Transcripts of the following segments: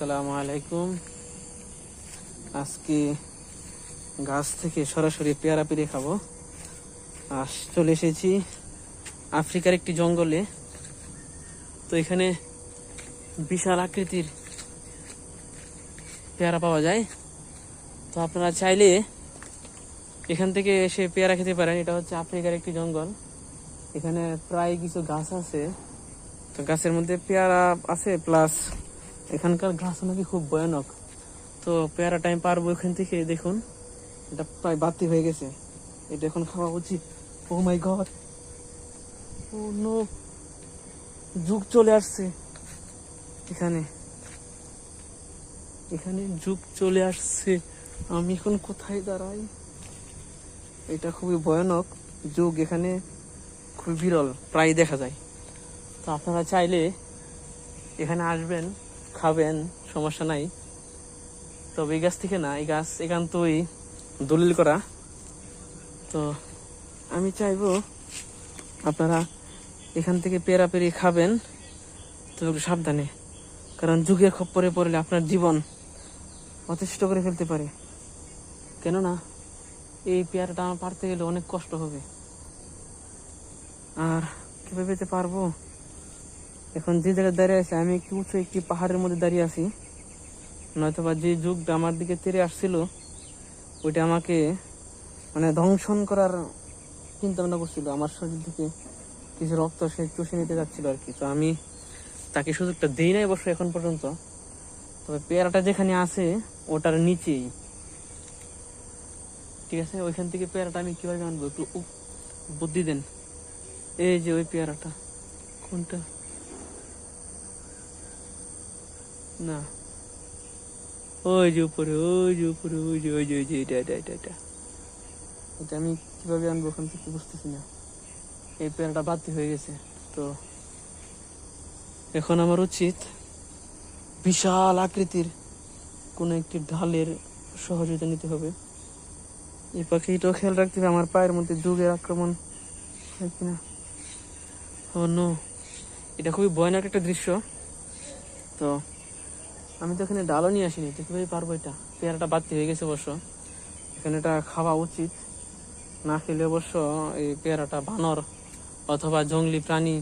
আসসালামু আলাইকুম। আজকে গাছ থেকে সরাসরি পেয়ারা পেরে খাব। আজ চলে এসেছি আফ্রিকার একটি জঙ্গলে। তো এখানে বিশাল আকৃতির পেয়ারা পাওয়া যায়। তো আপনারা চাইলে এখান থেকে এসে পেয়ারা খেতে পারেন। এটা হচ্ছে আফ্রিকার একটি জঙ্গল। এখানে প্রায় কিছু গাছ আছে। তো গাছের মধ্যে পেয়ারা আছে, প্লাস এখানকার ঘাস নাকি খুব ভয়ানক। তো পেয়ারা টাইম পারব এখান থেকে, দেখুন। এটা প্রায় বাতি হয়ে গেছে। এটা এখন খাওয়া উচিত। ও মাই নো যুগ চলে আসছে। এখানে। এখানে যুগ চলে আসছে। আমি এখন কোথায় দাঁড়াই? এটা খুবই ভয়ানক যুগ। এখানে খুবই বিরল। প্রায় দেখা যায়। তো আপনারা চাইলে এখানে আসবেন। খাবেন, সমস্যা নাই। তবে এই গাছ থেকে না, এই গাছ একান্তই দলিল করা। তো আমি চাইব আপনারা এখান থেকে পেরা পেরি খাবেন, তবে একটু সাবধানে। কারণ যুগের খপ্পরে পড়লে আপনার জীবন অতিষ্ঠ করে ফেলতে পারে। কেননা, এই পেয়ারাটা আমার পারতে গেলে অনেক কষ্ট হবে। আর কীভাবে পেতে পারব? এখন যে জায়গায় দাঁড়িয়ে আছে, আমি একটু উঁচু একটি পাহাড়ের মধ্যে দাঁড়িয়ে আছি। নয়তোবা যে যুগটা আমার দিকে তেরে আসছিল, ওইটা আমাকে মানে ধ্বংসন করার চিন্তা ভাবনা করছিল। আমার শরীর থেকে কিছু রক্ত সে চুষে নিতে যাচ্ছিল আর কি। তো আমি তাকে সুযোগটা দিই নাই অবশ্য এখন পর্যন্ত। তবে পেয়ারাটা যেখানে আছে, ওটার নিচেই। ঠিক আছে? ওইখান থেকে পেয়ারাটা আমি কীভাবে আনব? একটু বুদ্ধি দেন। এই যে ওই পেয়ারাটা, কোনটা? না। ওই যে উপরে, ওই যে উপরে, ওই যে ওই যে ওই যে, এটা এটা এটা এটা। এটা আমি কীভাবে আনব ওখান থেকে বুঝতেছি না। এই পেয়ারাটা বাতি হয়ে গেছে, তো এখন আমার উচিত বিশাল আকৃতির কোনো একটি ঢালের সহযোগিতা নিতে হবে। এই পাখিটাও খেয়াল রাখতে হবে, আমার পায়ের মধ্যে যুগের আক্রমণ হয় কিনা। ও নো এটা খুবই ভয়ানক একটা দৃশ্য। তো আমি তো এখানে ডালও নিয়ে আসিনি, তো কীভাবে পারব এটা? পেয়ারাটা বাড়তি হয়ে গেছে অবশ্য। এখানে এটা খাওয়া উচিত। না খেলে অবশ্য এই পেয়ারাটা বানর অথবা জঙ্গলি প্রাণী,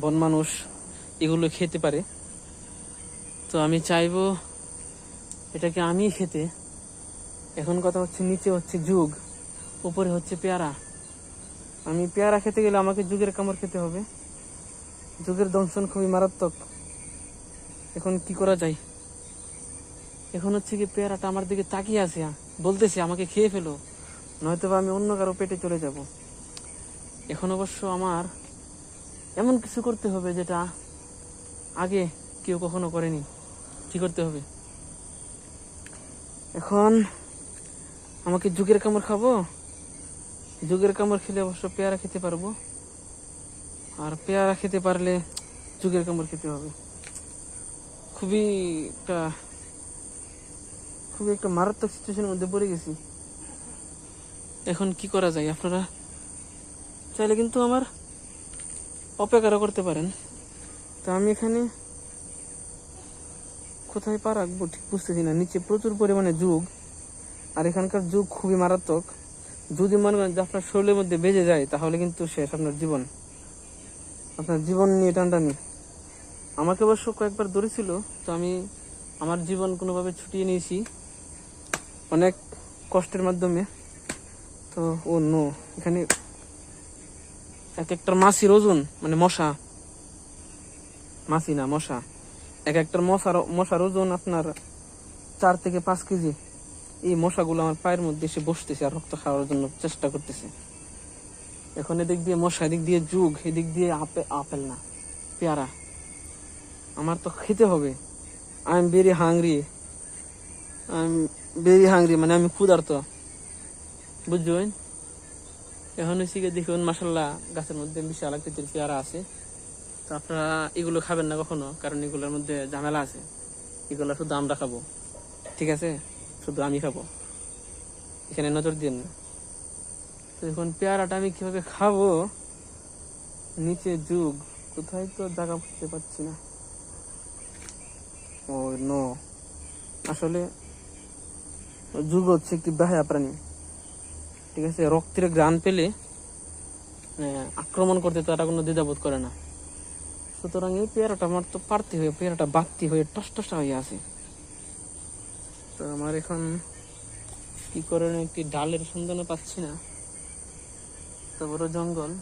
বন মানুষ, এগুলো খেতে পারে। তো আমি চাইব এটাকে আমি খেতে। এখন কথা হচ্ছে নিচে হচ্ছে যুগ, উপরে হচ্ছে পেয়ারা। আমি পেয়ারা খেতে গেলে আমাকে যুগের কামড় খেতে হবে। যুগের দংশন খুবই মারাত্মক। এখন কি করা যায়? এখন হচ্ছে কি পেয়ারাটা আমার দিকে তাকিয়ে আছে বলতেছে, আমাকে খেয়ে ফেলো নয়তো বা আমি অন্য কারও পেটে চলে যাব। এখন অবশ্য আমার এমন কিছু করতে হবে যেটা আগে কেউ কখনো করেনি। কি করতে হবে? এখন আমাকে যুগের কামড় খাব? যুগের কামড় খেলে অবশ্য পেয়ারা খেতে পারব। আর পেয়ারা খেতে পারলে যুগের কামড় খেতে হবে। খুবই একটা খুবই একটা মারাত্মক সিচুয়েশনের মধ্যে পড়ে গেছি। এখন কি করা যায় আপনারা? চাইলে কিন্তু আমার অপেক্ষাও করতে পারেন। তো আমি এখানে কোথায় পা রাখব ঠিক বুঝতেছি না। নিচে প্রচুর পরিমাণে যুগ আর এখানকার যুগ খুবই মারাত্মক। যদি মনে করেন যে আপনার শরীরের মধ্যে বেজে যায় তাহলে কিন্তু শেষ আপনার জীবন। আপনার জীবন নিয়ে টানটানি। আমাকে অবশ্য কয়েকবার ধরেছিল তো আমি আমার জীবন কোনোভাবে ছুটিয়ে নিয়েছি। অনেক কষ্টের মাধ্যমে। তো, ও নো, এখানে এক একটা মাছির ওজন মানে মশা। মাছি না, মশা। এক একটা মশার মশার ওজন আপনার চার থেকে পাঁচ কেজি। এই মশাগুলো আমার পায়ের মধ্যে এসে বসতেছে আর রক্ত খাওয়ার জন্য চেষ্টা করতেছে। এখন এদিক দিয়ে মশা, এদিক দিয়ে যুগ, এদিক দিয়ে আপে, আপেল না, পেয়ারা। আমার তো খেতে হবে। I am very hungry. I am very hungry মানে আমি ক্ষুধার্ত। বুঝছেন এখন হচ্ছে দেখুন মাসাল্লাহ গাছের মধ্যে বিশাল আকৃতির পেয়ারা আছে। তো আপনারা এগুলো খাবেন না কখনো, কারণ এগুলোর মধ্যে ঝামেলা আছে। এগুলো শুধু আমরা খাব। ঠিক আছে? শুধু আমি খাব। এখানে নজর দিন তো এখন পেয়ারাটা আমি কীভাবে খাব? নিচে যুগ, কোথায় তো জায়গা বুঝতে পারছি না। ওই নো। আসলে যুগ হচ্ছে একটি বাহায়া প্রাণী। ঠিক আছে? রক্তের গ্রান পেলে আক্রমণ করতে তারা কোনো দ্বিধাবোধ করে না। সুতরাং এই পেয়ারাটা আমার তো পারতে হয়ে, পেয়ারাটা বাড়তি হয়ে টস টসা হয়ে আছে। তো আমার এখন কি করে একটি ডালের সন্ধানে পাচ্ছি না। তারপরে জঙ্গল।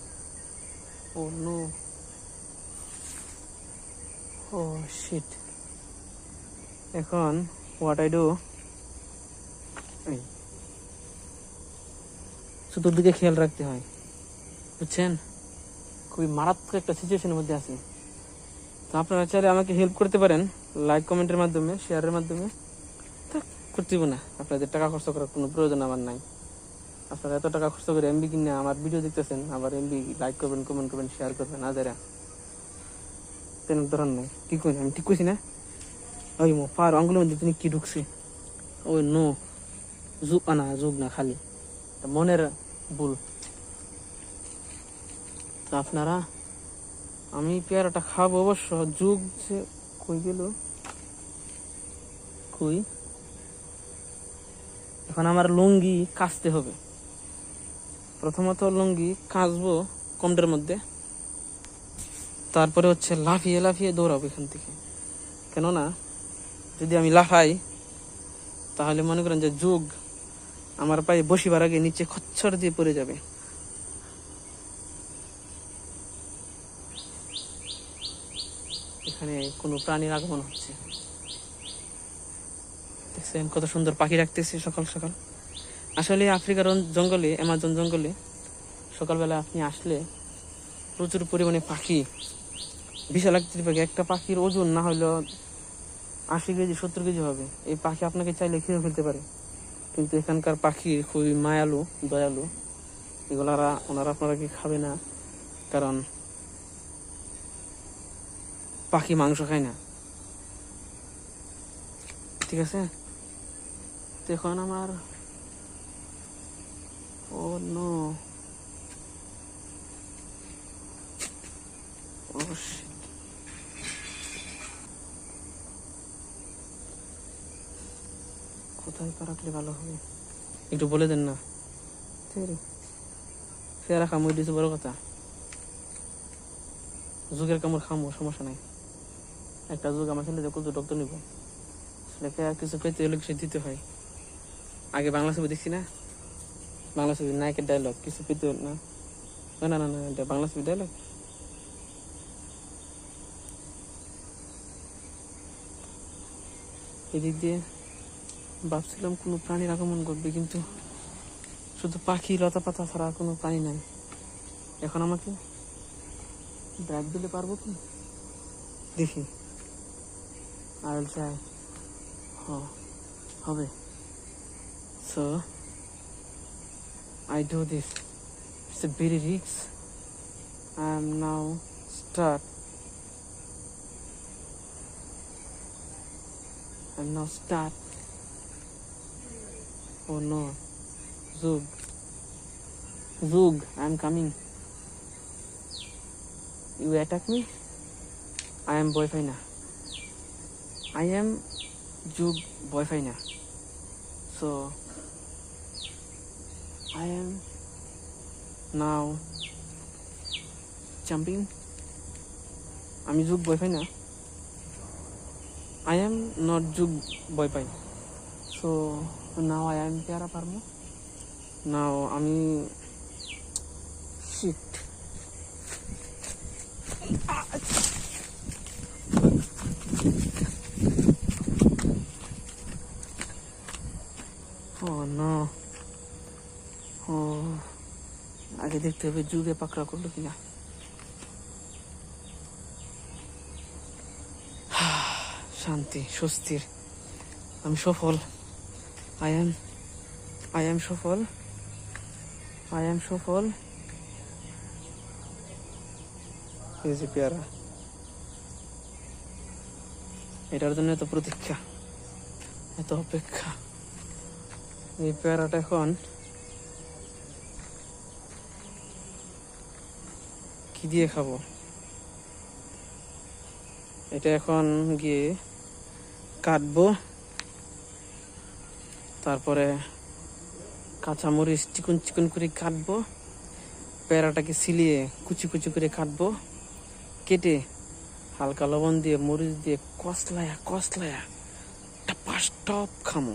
Oh, no. ও শিট এখন হোয়াট আই ডু চতুর্দিকে খেয়াল রাখতে হয়। বুঝছেন? খুবই মারাত্মক একটা সিচুয়েশনের মধ্যে আছি। তো আপনারা চাইলে আমাকে হেল্প করতে পারেন। লাইক কমেন্টের মাধ্যমে শেয়ারের মাধ্যমে। তা করতে না। আপনাদের টাকা খরচ করার কোনো প্রয়োজন আমার নাই। আপনারা এত টাকা খরচ করে এমবি কিনে আমার ভিডিও দেখতেছেন, আবার এমবি লাইক করবেন কমেন্ট করবেন শেয়ার করবেন আজারা তেন ধরন নাই। কি কই আমি ঠিক কইছি না? ওই মো পার আঙ্গুলের মধ্যে তিনি কি ঢুকছে? ওই নো যুগ আনা যুগ না, খালি। মনের ভুল। আপনারা, আমি পেয়ারাটা খাব অবশ্য। যুগ যে কই গেল? কই? এখন আমার লুঙ্গি কাচতে হবে। প্রথমত লুঙ্গি কাচবো কমটের মধ্যে। তারপরে হচ্ছে লাফিয়ে লাফিয়ে দৌড়াবো এখান থেকে। কেননা, যদি আমি লাফাই, তাহলে মনে করেন যে যুগ আমার পায়ে বসিবার আগে নিচে খচ্ছর দিয়ে পড়ে যাবে। এখানে কোনো প্রাণীর আগমন হচ্ছে। দেখছেন কত সুন্দর পাখি রাখতেছে সকাল সকাল। আসলে আফ্রিকার জঙ্গলে, অ্যামাজন জঙ্গলে সকালবেলা আপনি আসলে প্রচুর পরিমাণে পাখি, বিশাল আকৃতির পাখি, একটা পাখির ওজন না হলেও আশি কেজি, সত্তর কেজি হবে। এই পাখি আপনাকে চাইলে খেয়ে ফেলতে পারে। কিন্তু এখানকার পাখি খুবই মায়ালু, দয়ালু। এগুলারা, ওনারা আপনারা কি খাবে না? কারণ পাখি মাংস খায় না। ঠিক আছে? এখন আমার। Oh, no. shit. কোথায় পা রাখলে ভালো হবে? একটু বলে দেন না। ফেরা কামড় দিয়েছে বড় কথা। যুগের কামড় খামো সমস্যা নাই। একটা যুগ আমার ছেলে কত ডক্টর নিব। লেখা কিছু পেতে হলে কিছু দিতে হয়। আগে বাংলা ছবি দেখছি না? বাংলা ছবি নায়কের ডায়লগ কিছু পেতে না? না না না না এটা বাংলা ছবি ডায়লগ এদিক দিয়ে ভাবছিলাম কোনো প্রাণীর আগমন ঘটবে, কিন্তু শুধু পাখি লতা পাতা ছাড়া কোনো প্রাণী নাই। এখন আমাকে ব্যাগ দিলে পারব কি? দেখি। আর চাই। হবে। So I do this it's a very রিক্স I am now start I am now start. Oh no. Zug. Zug, I'm coming. You attack me? I am boyfriend. I am Zug boyfriend. So I am now jumping. I'm Zug boy I am not Zug boyfriend. So, now I am Piara Parmo. Now, আমি shit. Oh no. Oh. আগে দেখতে হবে যুগে পাকড়া করল কিনা শান্তি, স্বস্তির আমি সফল আই এম আই এম সফল আই এম সফল। এই যে এটার জন্য এত প্রতীক্ষা, এত অপেক্ষা। এই পেয়ারাটা এখন কি দিয়ে খাব? এটা এখন গিয়ে কাটবো। তারপরে কাঁচামরিচ চিকন চিকন করে কাটবো। পেয়ারাটাকে সিলিয়ে কুচি কুচি করে কাটবো। কেটে হালকা লবণ দিয়ে, মরিচ দিয়ে কসলায়া কসলায়া, টাপাস টপ খামো।